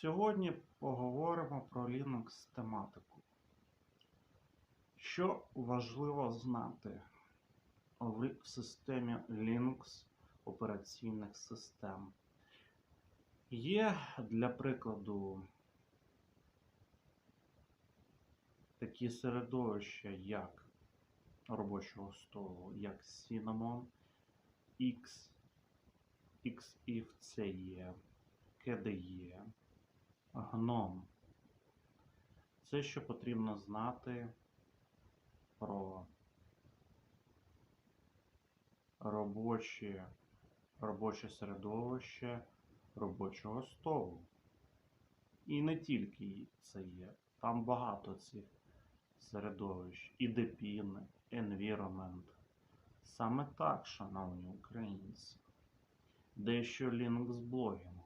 Сьогодні поговоримо про Linux тематику. Що важливо знати в системі Linux операційних систем? Є для прикладу такі середовища, як робочого столу, як Cinnamon, X, XIF це є, KDE. Гном. Все, що потрібно знати про робочі, робоче середовище робочого столу. І не тільки це є. Там багато цих середовищ. І Депін, Environment. Саме так, шановні українці. Дещо Linux блогінг.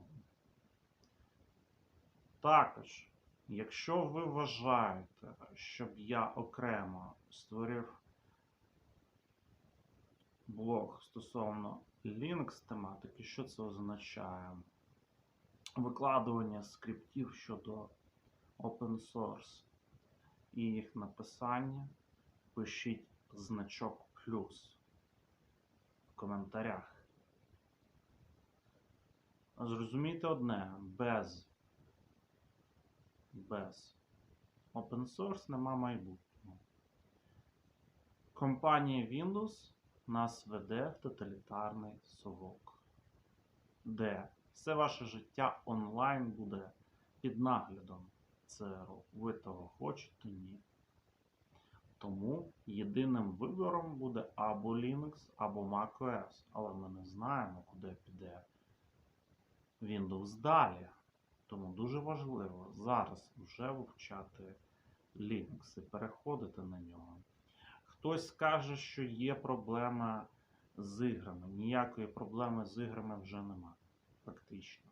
Також, якщо ви вважаєте, щоб я окремо створив блог стосовно Linux тематики, що це означає? Викладування скриптів щодо open source і їх написання, пишіть значок плюс в коментарях. Зрозумійте одне, без без open source нема майбутнього. Компанія Windows нас веде в тоталітарний совок, де все ваше життя онлайн буде під наглядом ЦРУ. Ви того хочете ні. Тому єдиним вибором буде або Linux, або macOS. Але ми не знаємо, куди піде Windows далі. Тому дуже важливо зараз вже вивчати Linux і переходити на нього. Хтось скаже, що є проблема з іграми. Ніякої проблеми з іграми вже нема, практично.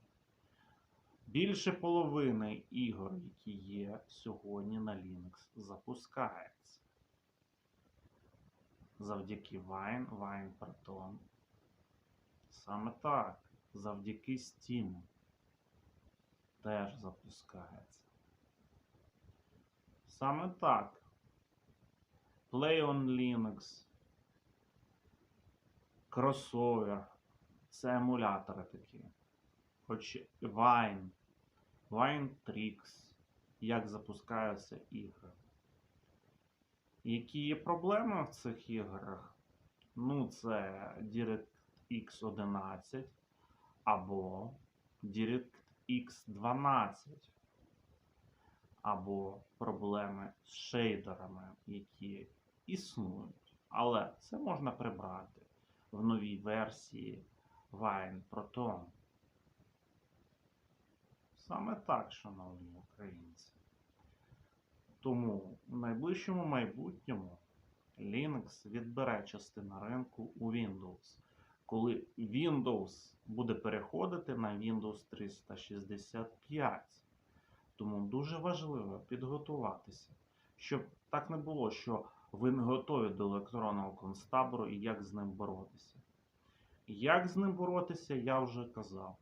Більше половини ігор, які є сьогодні на Linux, запускається. Завдяки Wine, Vine Proton. Саме так. Завдяки Steam теж запускається. Саме так. Play on Linux. Crossover. Це емулятори такі. Хоч Vine, Wine Tricks. Як запускаються ігри. Які є проблеми в цих іграх? Ну, це DirectX 11 або DirectX X12, або проблеми з шейдерами, які існують. Але це можна прибрати в новій версії Wine Proton. Саме так, шановні українці. Тому в найближчому майбутньому Linux відбере частину ринку у Windows коли Windows буде переходити на Windows 365. Тому дуже важливо підготуватися, щоб так не було, що ви не готові до електронного концтабору і як з ним боротися. Як з ним боротися, я вже казав.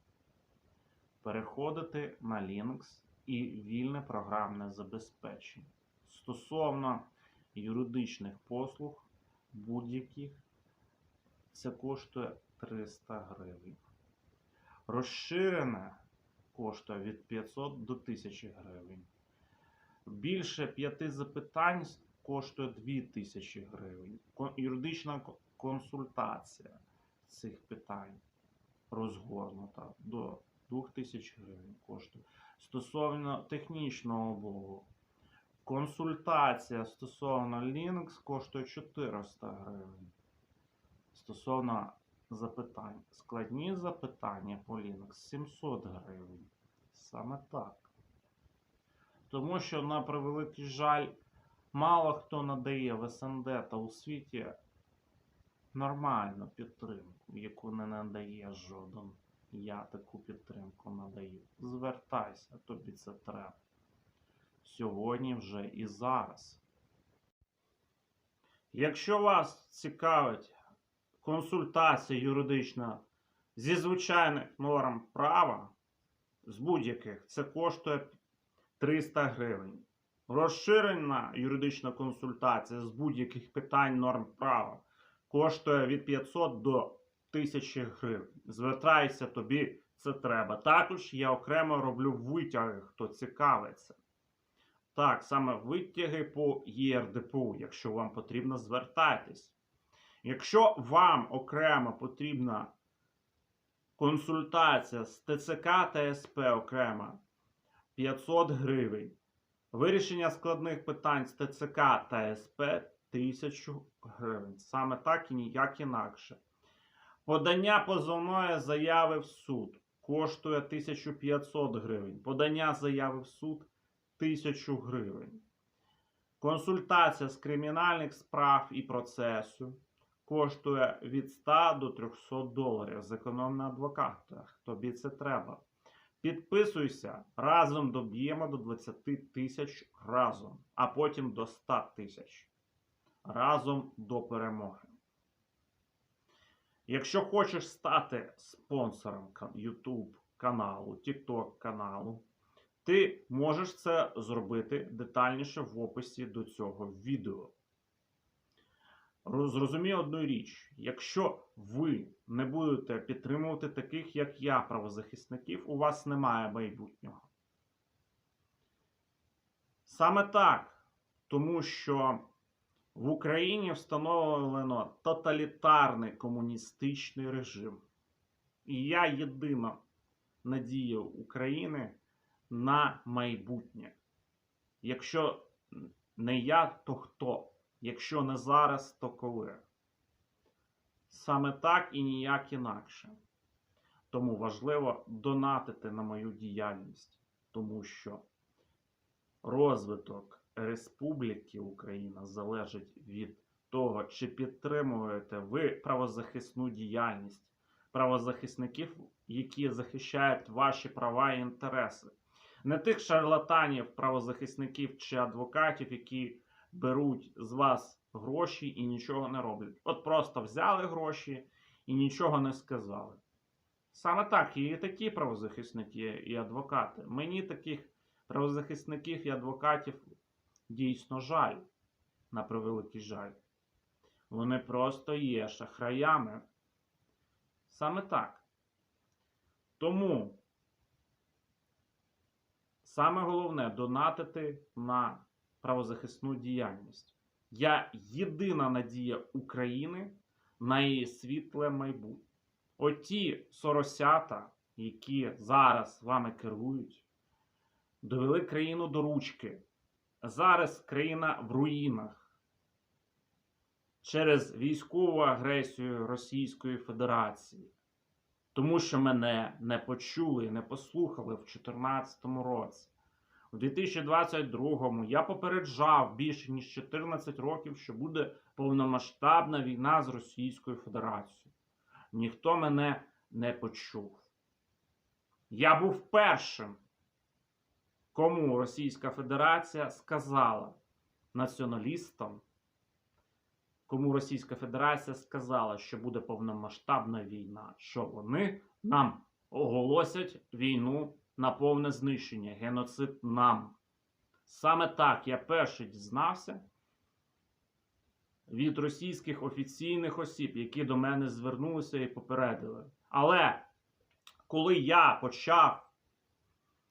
Переходити на Linux і вільне програмне забезпечення. Стосовно юридичних послуг будь-яких це коштує 300 гривень. Розширена коштує від 500 до 1000 гривень. Більше 5 запитань коштує 2000 гривень. Юридична консультація цих питань розгорнута до 2000 гривень коштує. Стосовно технічного блогу, консультація стосовно Linux коштує 400 гривень. Стосовно запитань. Складні запитання по Linux 700 гривень. Саме так. Тому що, на превеликий жаль, мало хто надає в СНД та у світі нормальну підтримку, яку не надає жоден. Я таку підтримку надаю. Звертайся, тобі це треба. Сьогодні вже і зараз. Якщо вас цікавить консультація юридична зі звичайних норм права, з будь-яких, це коштує 300 гривень. Розширена юридична консультація з будь-яких питань норм права коштує від 500 до 1000 гривень. Звертайся тобі, це треба. Також я окремо роблю витяги, хто цікавиться. Так, саме витяги по ЄРДПУ. Якщо вам потрібно, звертайтесь. Якщо вам окремо потрібна консультація з ТЦК та СП окремо 500 гривень. Вирішення складних питань з ТЦК та СП 1000 гривень. Саме так і ніяк інакше. Подання позовної заяви в суд коштує 1500 гривень. Подання заяви в суд 1000 гривень. Консультація з кримінальних справ і процесу коштує від 100 до 300 доларів. Зекономь на адвокатах. Тобі це треба. Підписуйся, разом доб'ємо до 20 тисяч разом, а потім до 100 тисяч. Разом до перемоги. Якщо хочеш стати спонсором YouTube каналу, TikTok каналу, ти можеш це зробити детальніше в описі до цього відео. Роз- Зрозумій одну річ: якщо ви не будете підтримувати таких, як я, правозахисників, у вас немає майбутнього. Саме так, тому що в Україні встановлено тоталітарний комуністичний режим. І я єдина надія України на майбутнє. Якщо не я, то хто? Якщо не зараз, то коли? Саме так і ніяк інакше. Тому важливо донатити на мою діяльність, тому що розвиток Республіки Україна залежить від того, чи підтримуєте ви правозахисну діяльність правозахисників, які захищають ваші права і інтереси. Не тих шарлатанів, правозахисників чи адвокатів, які беруть з вас гроші і нічого не роблять. От просто взяли гроші і нічого не сказали. Саме так, і такі правозахисники і адвокати. Мені таких правозахисників і адвокатів дійсно жаль, на превеликий жаль. Вони просто є шахраями. Саме так. Тому саме головне донатити на правозахисну діяльність. Я єдина надія України на її світле майбутнє. Оті соросята, які зараз вами керують, довели країну до ручки. Зараз країна в руїнах через військову агресію Російської Федерації. Тому що мене не почули і не послухали в 2014 році. У 2022-му я попереджав більше ніж 14 років, що буде повномасштабна війна з Російською Федерацією. Ніхто мене не почув. Я був першим, кому Російська Федерація сказала націоналістам, кому Російська Федерація сказала, що буде повномасштабна війна, що вони нам оголосять війну на повне знищення, геноцид нам. Саме так я перший дізнався від російських офіційних осіб, які до мене звернулися і попередили. Але коли я почав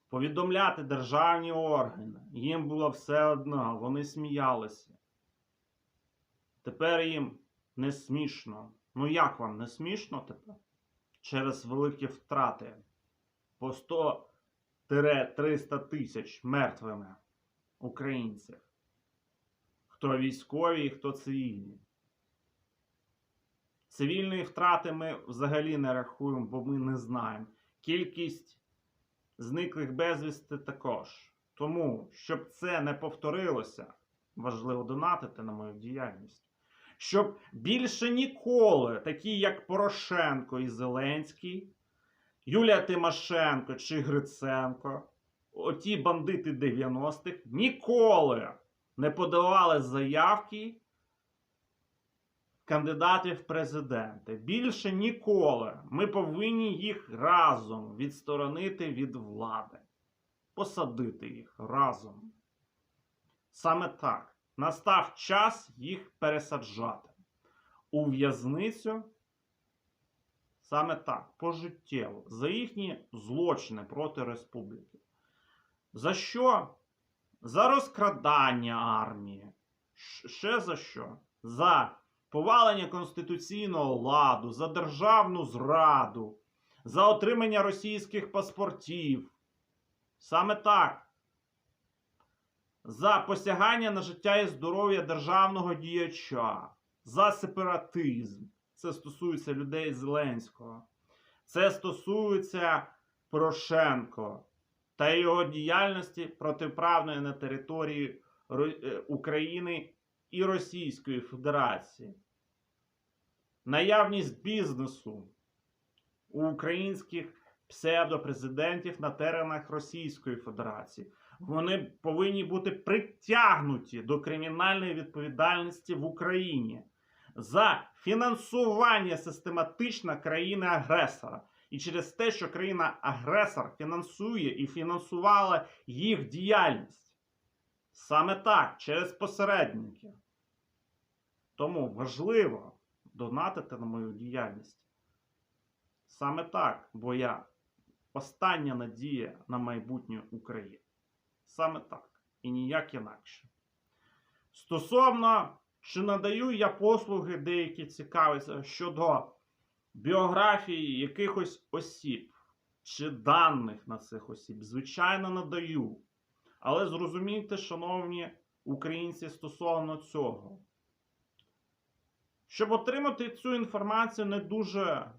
повідомляти державні органи, їм було все одно, вони сміялися. Тепер їм не смішно. Ну як вам не смішно тепер? Через великі втрати по 100-300 тисяч мертвими українців. Хто військові хто цивільні. Цивільні втрати ми взагалі не рахуємо, бо ми не знаємо. Кількість зниклих безвісти також. Тому, щоб це не повторилося, важливо донатити на мою діяльність. Щоб більше ніколи, такі як Порошенко і Зеленський, Юлія Тимошенко чи Гриценко, оті бандити 90-х, ніколи не подавали заявки кандидатів в президенти. Більше ніколи ми повинні їх разом відсторонити від влади, посадити їх разом. Саме так настав час їх пересаджати у в'язницю. Саме так, пожиттєво, за їхні злочини проти республіки. За що? За розкрадання армії. Ще за що? За повалення конституційного ладу, за державну зраду, за отримання російських паспортів. Саме так. За посягання на життя і здоров'я державного діяча, за сепаратизм. Це стосується людей Зеленського. Це стосується Порошенко та його діяльності протиправної на території е, України і Російської Федерації. Наявність бізнесу у українських псевдопрезидентів на теренах Російської Федерації. Вони повинні бути притягнуті до кримінальної відповідальності в Україні за фінансування систематично країни-агресора. І через те, що країна-агресор фінансує і фінансувала їх діяльність. Саме так, через посередників. Тому важливо донатити на мою діяльність. Саме так, бо я остання надія на майбутнє України. Саме так. І ніяк інакше. Стосовно, чи надаю я послуги деякі цікаві щодо біографії якихось осіб чи даних на цих осіб, звичайно, надаю. Але зрозумійте, шановні українці, стосовно цього. Щоб отримати цю інформацію не дуже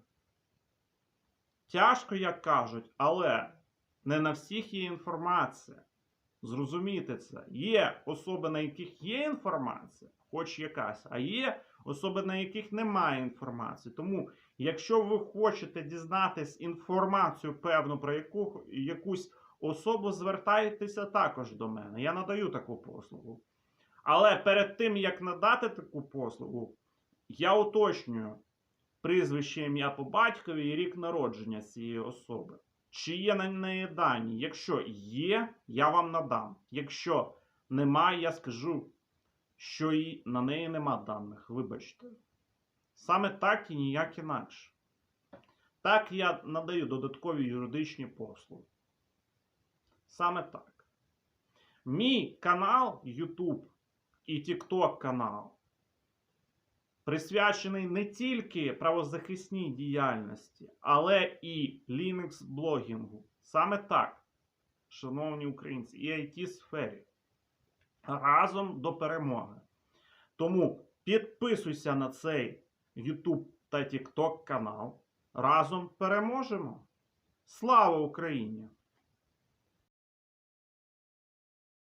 тяжко, як кажуть, але не на всіх є інформація. Зрозумійте це. Є особи, на яких є інформація, хоч якась, а є особи, на яких немає інформації. Тому, якщо ви хочете дізнатись інформацію певну про яку, якусь особу, звертайтеся також до мене. Я надаю таку послугу. Але перед тим, як надати таку послугу, я уточнюю прізвище ім'я по батькові і рік народження цієї особи. Чи є на неї дані? Якщо є, я вам надам. Якщо немає, я скажу, що і на неї нема даних. Вибачте. Саме так і ніяк інакше. Так я надаю додаткові юридичні послуги. Саме так. Мій канал YouTube і TikTok канал присвячений не тільки правозахисній діяльності, але і Linux блогінгу. Саме так, шановні українці, і it сфері. Разом до перемоги. Тому підписуйся на цей YouTube та TikTok канал. Разом переможемо. Слава Україні!